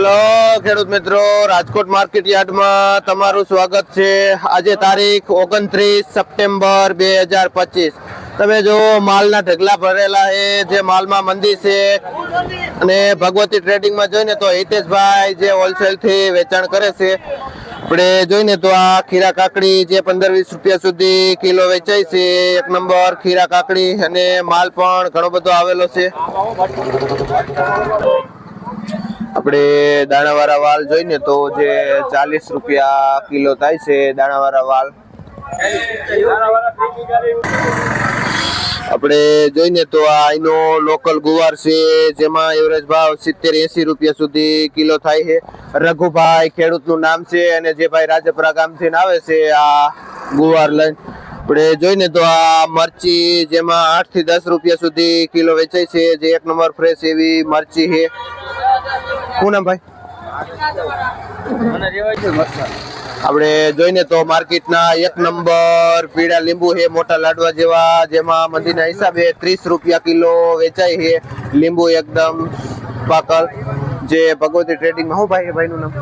Hello ખેડૂત મિત્રો, Rajkot market યાર્ડમાં તમારું સ્વાગત છે. આજે તારીખ ઓગણત્રીસ સપ્ટેમ્બર બે હજાર પચીસ. તમે જો માલના ઢગલા ભરેલા છે, જે માલમાં મંદી છે અને ભગવતી ટ્રેડિંગમાં જોઈને તો હિતેશભાઈ જે હોલસેલથી વેચાણ કરે છે, આપણે જોઈને તો આ ખીરા કાકડી જે પંદર વીસ રૂપિયા સુધી કિલો વેચાય છે, એક નંબર ખીરા કાકડી અને માલ પણ ઘણો બધો આવેલો છે. આપણે દાણાવાળા વાલ જોઈને તો જે ચાલીસ રૂપિયા કિલો થાય છે દાણાવાળા વાલ. આપણે જોઈને તો આ અહીંનો લોકલ ગુવાર છે, જેમાં એવરેજ ભાવ સિત્તેર એસી રૂપિયા સુધી કિલો થાય છે. રઘુભાઈ ખેડૂતનું નામ છે અને જે ભાઈ રાજપરા ગામથી આવે છે આ ગુવાર લઈને. આપણે જોઈને તો આ મરચી જેમાં આઠથી દસ રૂપિયા સુધી કિલો વેચાય છે, જે એક નંબર ફ્રેશ એવી મરચી છે. શું નામ ભાઈ? આપણે જોઈને તો માર્કેટના એક નંબર પીળા લીંબુ છે મોટા લાડવા જેવા જેમાં મંદીના હિસાબે ત્રીસ રૂપિયા કિલો વેચાય છે. લીંબુ એકદમ પાકલ. જે ભગવતી ટ્રેડિંગ શું ભાઈ ભાઈનું નામ?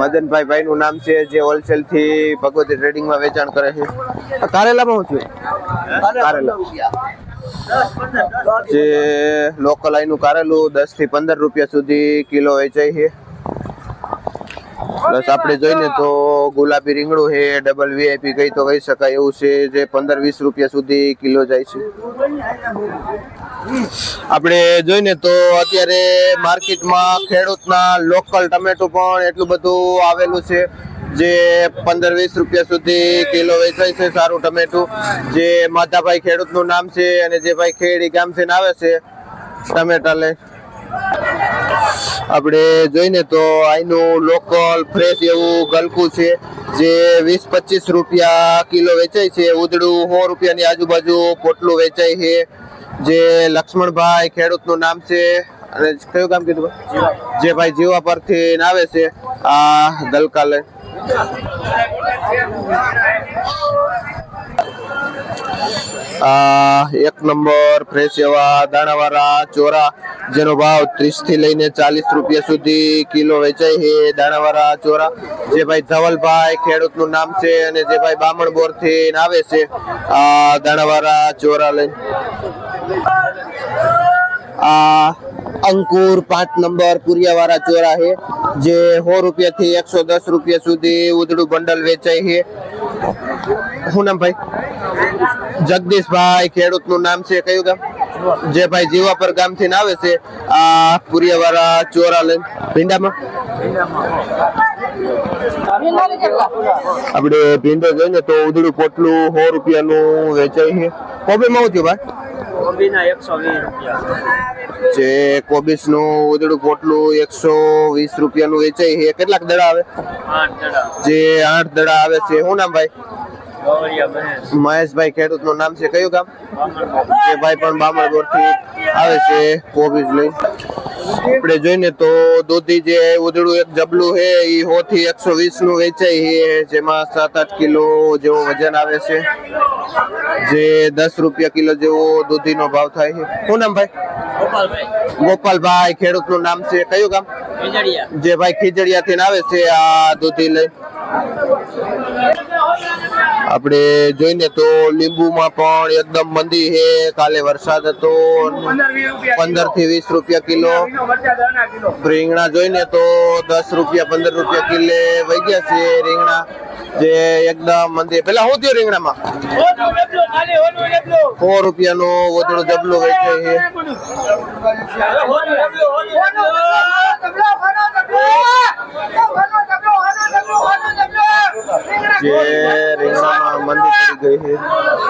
મદનભાઈ ભાઈનું નામ છે જે હોલસેલથી ભગવતી ટ્રેડિંગમાં વેચાણ કરે છે. કારેલામાં હું છું કારેલા જે લોકલ આઈનું કારેલું દસથી પંદર રૂપિયા સુધી કિલો વેચાય છે. પ્લસ આપણે જોઈને તો ગુલાબી રીંગણું છે ડબલ વીઆઈપી કહી તો કહી શકાય, એવું છે જે પંદર વીસ રૂપિયા સુધી કિલો જાય છે. આપણે જોઈને તો અત્યારે માર્કેટમાં ખેડૂતના લોકલ ટમેટું પણ એટલું બધું આવેલું છે. જે પંદર વીસ રૂપિયા સુધી કિલો વેચાય છે સારું ટમેટું. જે માધાભાઈ ખેડૂતનું નામ છે અને જે ભાઈ ખેડી ગામથી આવે છે, ટમેટા લઈ આપણે જોઈને તો અહીંનું લોકલ ફ્રેશ એવું ગલકું છે, જે વીસ પચીસ રૂપિયા કિલો વેચાય છે. ઉદડું સો રૂપિયાની આજુબાજુ પોટલું વેચાય છે. જે લક્ષ્મણભાઈ ખેડૂતનું નામ છે અને કયું કામ કીધું જે ભાઈ જીવા પરથી આવે છે, આ ગલકા આ એક નંબર ફ્રેશ એવા દાણાવાળા ચોરા, જેનો ભાવ ત્રીસથી લઈને ચાલીસ રૂપિયા સુધી કિલો વેચાય છે દાણાવાળા ચોરા. જે ભાઈ ધવલભાઈ ખેડૂતનું નામ છે અને જે ભાઈ બામણ બોરથી આવે છે, આ દાણાવાળા ચોરા લઈને. આ અંકુર, પાંચ નંબર, પુરિયાવાળા ચોરા છે, જે સો રૂપિયા થી એકસો દસ રૂપિયા સુધી ઉધડું બંડલ વેચાય છે. શું નામ ભાઈ? જગદીશભાઈ ખેડૂતનું નામ છે, કયું ગામ? જે ભાઈ જીવાપર ગામથી આવે છે, આ પુરિયાવાળા ચોરા લઈને. ભીંડામાં? આપણે ભીંડો જોઈએ તો ઉધડું પોટલું સો રૂપિયાનું વેચાય છે. કોબીમાં શું થયું ભાઈ? જે કોબીસનું ઉદડું પોટલું એકસો વીસ રૂપિયાનું વેચાય છે. કેટલાક દડા આવે? જે આઠ દડા આવે છે શું નામ ભાઈ? મહેશભાઈ ખેડૂતનું નામ છે કયું ગામ? જે ભાઈ પણ બામણગોરથી આવે છે કોબીજ લઈ આપણે જોઈને તો દૂધી જે ઉધડું એક જબલું છે એ સો થી એકસો વીસનું વેચાય છે જેમાં સાત આઠ કિલો જેવો વજન આવે છે. જે દસ રૂપિયા કિલો જેવો દૂધીનો ભાવ થાય છે. શું નામ ભાઈ? ગોપાલભાઈ ખેડૂતનું નામ છે. કયું ગામ? જે ભાઈ ખીજડીયા થી આવે છે આ દૂધી લઈ. આપણે જોઈને તો લીંબુમાં પણ એકદમ મંદી છે. કાલે વરસાદ હતો. પંદરથી વીસ રૂપિયા કિલો. રીંગણા જોઈને તો દસ રૂપિયા, પંદર રૂપિયા કિલે વહી ગયા છે રીંગણા. જે એકદમ મંદી. પેલા શું થયું રીંગણામાં? સો રૂપિયાનો વધુ જબલું વેચાય છે. જે મંદી ગઈ છે.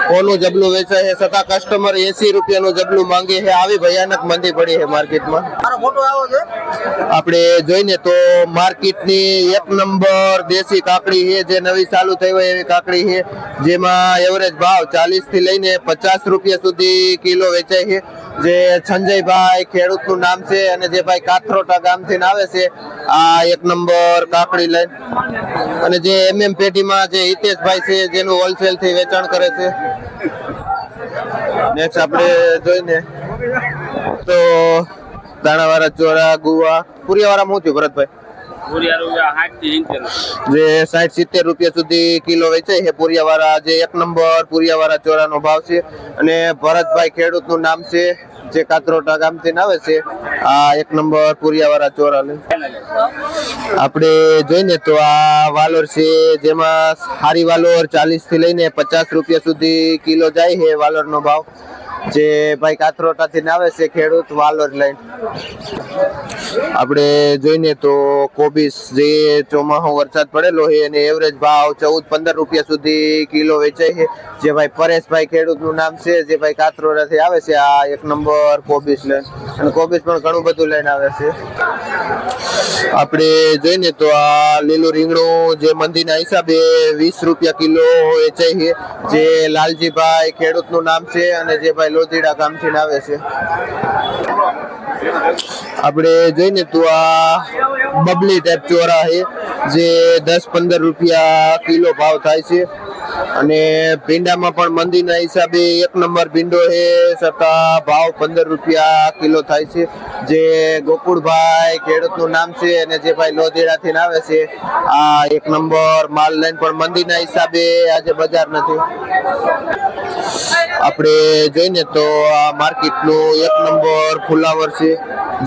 કોનું જબલું વેચાય છે? છતાં કસ્ટમર એસી રૂપિયાનું જબલું માંગે છે. આવી ભયાનક મંદી પડી છે માર્કેટમાં. આપણે જોઈને તો માર્કેટની એક નંબર દેશી કાકડી છે જે નવી ચાલુ થઈ હોય એવી કાકડી છે જેમાં એવરેજ ભાવ ચાલીસથી લઈને પચાસ રૂપિયા સુધી કિલો વેચાય છે. જે સંજયભાઈ ખેડૂતનું નામ છે અને જે ભાઈ કાથરોટા ગામથી આવે છે, આ એક નંબર કાકડી લઈને. અને જે એમએમ પેટીમાં જે હિતેશભાઈ છે, જેનું હોલસેલથી વેચાણ કરે છે. નેક્સ્ટ આપણે જોઈને. તો દાણાવાળા ચોરા, ગુવા પુરિયાવાળા હું થયું, ભરતભાઈ? જે સાઠ સિત્તેર રૂપિયા સુધી કિલો વેચાય છે પુરિયાવાળા. જે એક નંબર પુરિયાવાળા ચોરાનો ભાવ છે. અને ભરતભાઈ ખેડૂતનું નામ છે, જે કાતરોટા ગામથી આવે છે, આ એક નંબર પુરિયાવાળા ચોરા લે આપણે જોઈને તો આ વાલોર છે, જેમાં હારી વાલોર ચાલીસથી લઈને પચાસ રૂપિયા સુધી કિલો જાય છે વાલોરનો ભાવ. જે ભાઈ કાતરોટાથી આવે છે ખેડૂત વાલોર લઈને. આપણે જોઈને તો કોબીસ જે ચોમાહો વરસાદ પડેલો છે એને એવરેજ ભાવ ચૌદ પંદર રૂપિયા સુધી કિલો વેચાય છે. જે ભાઈ પરેશભાઈ ખેડૂતનું નામ છે, જે ભાઈ કાતરોડાથી આવે છે, આ એક નંબર કોબીસ લઈને. અને કોબીસ પણ ઘણું બધું લઈને આવે છે. આપણે જોઈને તો આ લીલું રીંગણું જે મંદીના હિસાબે વીસ રૂપિયા કિલો વેચાય છે. જે લાલજીભાઈ ખેડૂતનું નામ છે અને જે ભાઈ લોધીડા ગામથી આવે છે. આપણે જોઈને તો આ બબલી ટાઈપ ચોરા છે, જે દસ પંદર રૂપિયા કિલો ભાવ થાય છે. અને ભીંડામાં પણ મંદીના હિસાબે એક નંબર ભીંડો છે, છતાં ભાવ પંદર રૂપિયા કિલો થાય છે. જે ગોકુળભાઈ ખેડૂતનું નામ છે અને જે ભાઈ લોધેડાથી આવે છે, આ એક નંબર માલ લઈને પણ મંદીના હિસાબે આજે બજાર નથી. આપણે જોઈને તો આ માર્કેટનું એક નંબર ફુલાવર છે,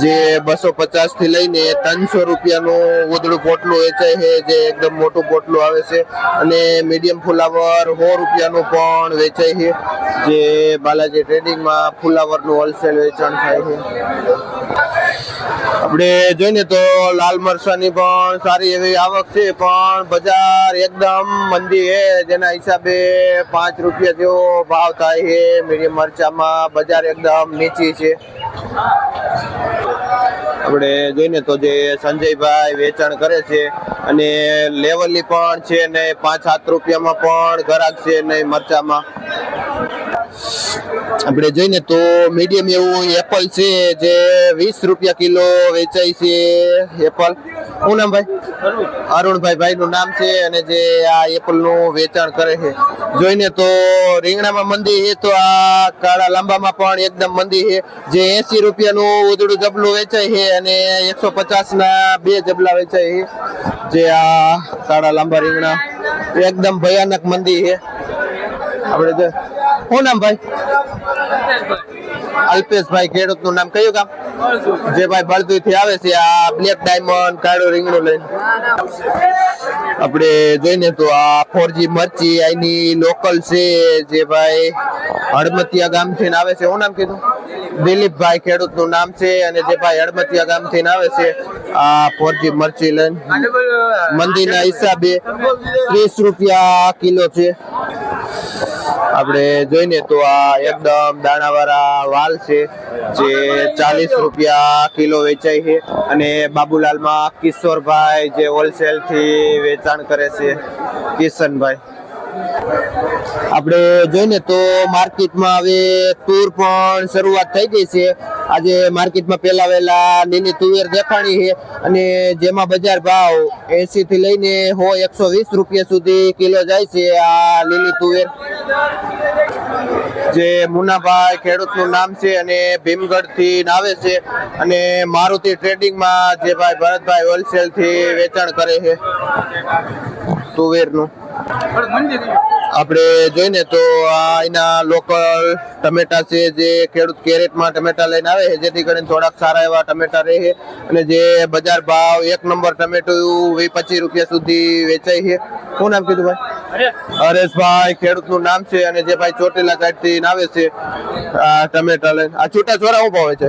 જે બસો પચાસથી લઈને ત્રણસો રૂપિયાનું ઉધડું પોટલું વેચાય છે, જે એકદમ મોટું પોટલું આવે છે અને મીડિયમ ફુલાવર સો રૂપિયાનું પણ વેચાય છે, જે બાલાજી ટ્રેડિંગમાં ફુલાવરનું હોલસેલ વેચાણ થાય છે. આપણે જોઈને તો લાલ મરચાની પણ સારી એવી આવક છે, પણ બજાર એકદમ મંદી છે. જેના હિસાબે પાંચ રૂપિયા જેવો ભાવ થાય છે. મીડિયમ મરચામાં બજાર એકદમ નીચી છે. આપણે જોઈને તો જે સંજયભાઈ વેચાણ કરે છે અને લેવલી પણ છે ને પાંચ સાત રૂપિયામાં પણ ઘરાક છે ને મરચામાં. આપણે જોઈને તો મીડિયમ એવું એપલ છે જે વીસ રૂપિયા કિલો વેચાય છે એપલ શું નામ ભાઈ? અરુણભાઈ ભાઈ નું નામ છે અને જે આ એપલનું વેચાણ કરે છે. જોઈને તો રીંગણામાં મંદી છે તો આ કાળા લાંબામાં પણ એકદમ મંદી છે. જે એસી રૂપિયાનું ઉધડું જબલું વેચાય છે અને એકસો પચાસ ના બે જબલા વેચાય છે. જે આ કાળા લાંબા રીંગણા. એકદમ ભયાનક મંદી છે. આપણે શું નામ ભાઈ? અલ્પેશભાઈ ખેડૂતનું નામ કયું કામ જે ભાઈ બળદુઈ થી આવે છે, આ બ્લેક ડાયમંડ કાળો રીંગણું લઈને. આપણે જોઈને તો આ ફોરજી મરચી અહીંની લોકલ છે, જે ભાઈ હળમતિયા ગામથી આવે છે. શું નામ કીધું? દિલીપભાઈ ખેડૂતનું નામ છે અને જે ભાઈ હળમતિયા ગામથી આવે છે, આ ફોરજી મરચી લઈને. મંદીના હિસાબે ત્રીસ રૂપિયા કિલો છે. આપણે જોઈને તો આ એકદમ દાણાવાળા વાલ છે, જે ચાલીસ રૂપિયા કિલો વેચાય છે અને બાબુલાલમાં કિશોરભાઈ જે હોલસેલથી વેચાણ કરે છે, કિશનભાઈ. આપણે જોઈને તો માર્કેટમાં હવે તુર પણ શરૂઆત થઈ ગઈ છે. આજે માર્કેટમાં પેલા વેલા નીની તુવેર દેખાણી છે અને જેમાં બજાર ભાવ એસી થી લઈને હો એકસો વીસ રૂપિયા સુધી કિલો જાય છે આ લીલી તુવેર. જે મુનાભાઈ ખેડૂતનું નામ છે અને ભીમગઢથી નાવે છે અને મારુતિ ટ્રેડિંગમાં જે ભાઈ ભરતભાઈ હોલસેલથી વેચાણ કરે છે તુવેરનું. આપણે જોઈને તો આ એના લોકલ ટમેટા છે, જે ખેડૂત કેરેટમાં ટમેટા લઈને આવે છે, જેથી કરીને થોડાક સારા એવા ટમેટા રહે અને જે બજાર ભાવ એક નંબર ટમેટું વીસ પચીસ રૂપિયા સુધી વેચાય છે. શું નામ કીધું ભાઈ? હરેશભાઈ ખેડૂતનું નામ છે અને જે ભાઈ ચોટીલા સાઈડથી આવે છે, આ ટમેટા લઈને. આ છૂટા છોરા શું ભાવે છે?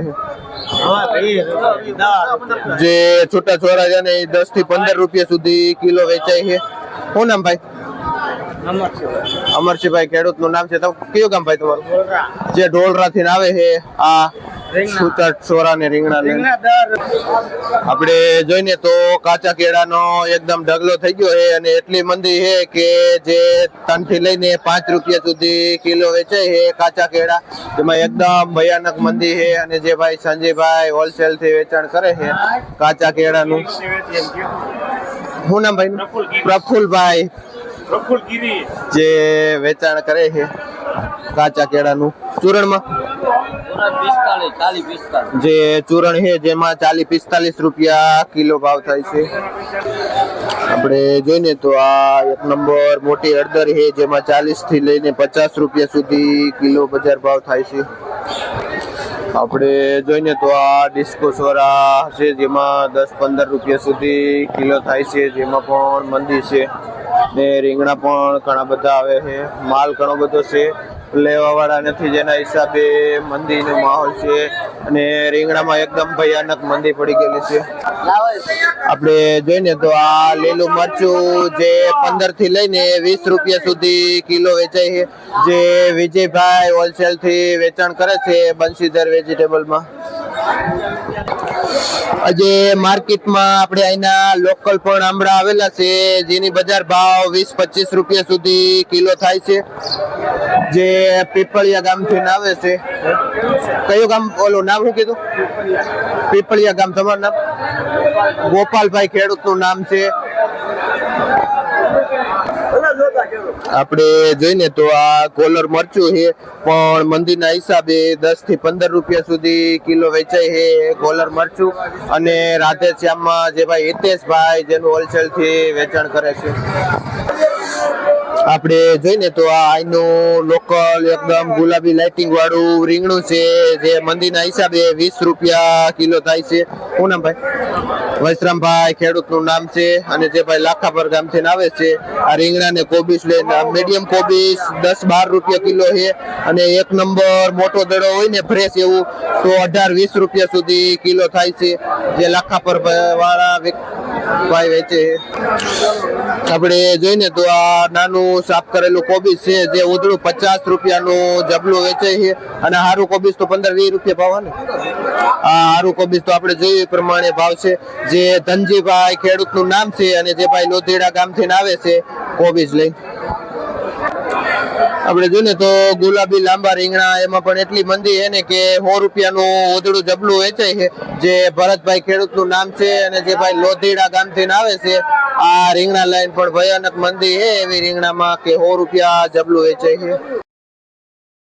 જે છૂટા છોરા છે ને એ દસથી પંદર રૂપિયા સુધી કિલો વેચાય છે. શું નામ ભાઈ? અમરસિંહભાઈ ખેડૂતનું નામ છે. તો કયું ગામ ભાઈ તમારું? જે ઢોલરા થી આવે છે આ છૂટા છોરા ને રીંગણા લઈને આપણે જોઈને તો કાચા કેળાનો એકદમ ઢગલો થઈ ગયો છે અને એટલી મંદી છે કે જે ત્રણથી લઈને પાંચ રૂપિયા સુધી કિલો વેચે છે કાચા કેળા. જેમાં એકદમ ભયાનક મંદી છે અને જે ભાઈ સંજયભાઈ હોલસેલથી વેચાણ કરે છે કાચા કેળાનું. શું નામ ભાઈ પ્રફુલભાઈ. જે વેચાણ કરે છે કાચા કેળાનું. ચૂરણમાં? જે ચૂરણ છે જેમાં ચાલીસ પિસ્તાલીસ રૂપિયા કિલો ભાવ થાય છે. આપણે જોઈને તો આ એક નંબર મોટી હળદર છે જેમાં ચાલીસથી લઈને પચાસ રૂપિયા સુધી કિલો બજાર ભાવ થાય છે. આપણે જોઈને તો આ ડિસ્કો સોરા છે જેમાં દસ પંદર રૂપિયા સુધી કિલો થાય છે, જેમાં પણ મંદી છે ને રીંગણા પણ ઘણા બધા આવે છે, માલ ઘણો બધો છે. લેવા વાળા નથી, જેના હિસાબે મંદીનો માહોલ છે અને રીંગણામાં એકદમ ભયાનક મંદી પડી ગયેલી છે. આપણે જોઈને તો આ લીલું મરચું જે પંદરથી લઈને વીસ રૂપિયા સુધી કિલો વેચાય છે, જે વિજયભાઈ હોલસેલથી વેચાણ કરે છે બંસીધર વેજીટેબલમાં. આજે માર્કેટમાં આપણે અહીંના લોકલ પણ આમળા આવેલા છે, જેની બજાર ભાવ વીસ પચીસ રૂપિયા સુધી કિલો થાય છે. જે પીપળિયા ગામથી આવે છે. કયું ગામ? ઓલું નામ શું કીધું? પીપળિયા ગામ, તમારું નામ? ગોપાલભાઈ ખેડૂતનું નામ છે. આપણે જોઈને તો આ કોલર મરચું છે, પણ મંદીના હિસાબે દસથી પંદર રૂપિયા સુધી કિલો વેચાય છે કોલર મરચું. અને રાધે શ્યામમાં જે ભાઈ હિતેશભાઈ, જેનું હોલસેલથી વેચાણ કરે છે. આપણે જોઈને તો આ અહીંનું લોકલ એકદમ ગુલાબી લાઇટિંગ વાળું રીંગણું છે, જે મંદીના હિસાબે વીસ રૂપિયા કિલો થાય છે. શું નામ ભાઈ? વૈશ્રામભાઈ ખેડૂતનું નામ છે અને જે ભાઈ લાખાપર ગામથી આવે છે, આ રીંગણા ને કોબીસ લઈને મીડિયમ કોબીસ દસ બાર રૂપિયા કિલો છે અને એક નંબર મોટો દડો હોય ને ફ્રેશ એવું, તો અઢાર વીસ રૂપિયા સુધી કિલો થાય છે, જે લાખાપર વાળા ભાઈ વેચે આપણે જોઈને તો આ નાનું સાફ કરેલું કોબીજ છે, જે ઉધડું પચાસ રૂપિયાનું જબલું વેચે છે અને હારું કોબીજ તો પંદર વીસ રૂપિયા ભાવ આ હારું કોબીજ તો આપણે જોઈએ પ્રમાણે ભાવ છે જે ધનજીભાઈ ખેડૂતનું નામ છે અને જે ભાઈ લોધીડા ગામથી આવે છે, કોબીજ લઈ. આપણે જોઈએ તો ગુલાબી લાંબા રીંગણા, એમાં પણ એટલી મંદી છે ને કે સો રૂપિયાનું ઓદડું જબલું વેચાય છે. જે ભરતભાઈ ખેડૂતનું નામ છે અને જે ભાઈ લોધીડા ગામથી આવે છે, આ રીંગણા લાઈન પણ ભયાનક મંદી છે એવી રીંગણામાં કે સો રૂપિયા જબલું વેચાય છે.